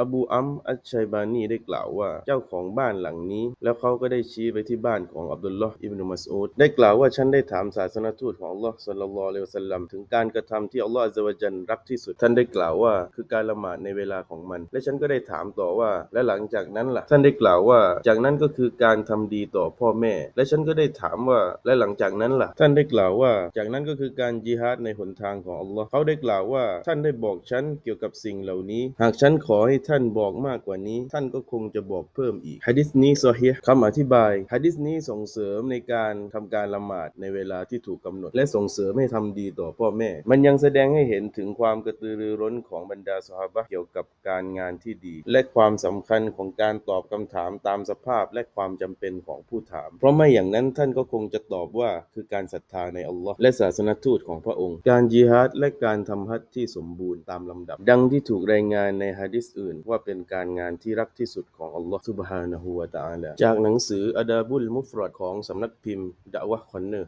อบูอัมอัชชัยบานี ได้กล่าวว่า เจ้าของบ้านหลังนี้ แล้วเขาก็ได้ชี้ไปที่บ้านของอับดุลลอฮ์อิบนุมัสอูดได้กล่าวว่าฉันได้ถามศาสนทูตของอัลลอฮ์สัลลัลลอฮุอะลัยฮิวะสัลลัมถึงการกระทำที่อัลลอฮ์อัซซะวะจัลรักที่สุด ท่านได้กล่าวว่าคือการละหมาดในเวลาของมัน และฉันก็ได้ถามต่อว่า และหลังจากนั้นล่ะ ท่านได้กล่าวว่า จากนั้นก็คือการทำดีต่อพ่อแม่ และฉันก็ได้ถามว่า และหลังจากนั้นล่ะ ท่านได้กล่าวว่า จากนั้นก็คือการจิฮาดในหนทางของอัลลอฮ์เขาได้กล่าวว่า ท่านได้บอกฉันเกี่ยวกับสิ่งเหล่านี้ หากฉันขอให้ท่านบอกมากกว่านี้ ท่านก็คงจะบอกเพิ่มอีกฮะดิษนี้ซอฮีฮ์คำอธิบายฮะดิษนี้ส่งเสริมในการทำการละหมาดในเวลาที่ถูกกำหนด และส่งเสริมให้ทำดีต่อพ่อแม่ มันยังแสดงให้เห็นถึงความกระตือรือร้นของบรรดาสหายเกี่ยวกับการงานที่ดี และความสำคัญของการตอบคำถามตามสภาพและความจำเป็นของผู้ถาม เพราะไม่อย่างนั้นท่านก็คงจะตอบว่าคือการศรัทธาในอัลลอฮ์และศาสนทูตของพระองค์ การจิฮาดและการทำฮัจที่สมบูรณ์ตามลำดับ ดังที่ถูกรายงานในฮะดิษอื่น่น ว่าเป็นการงานที่รักที่สุดของอัลลอฮ์ซุบฮานะฮูวะตะอาลาจากหนังสืออดาบุลมุฟรอดของสำนักพิมพ์ดะวะคอนเนอร์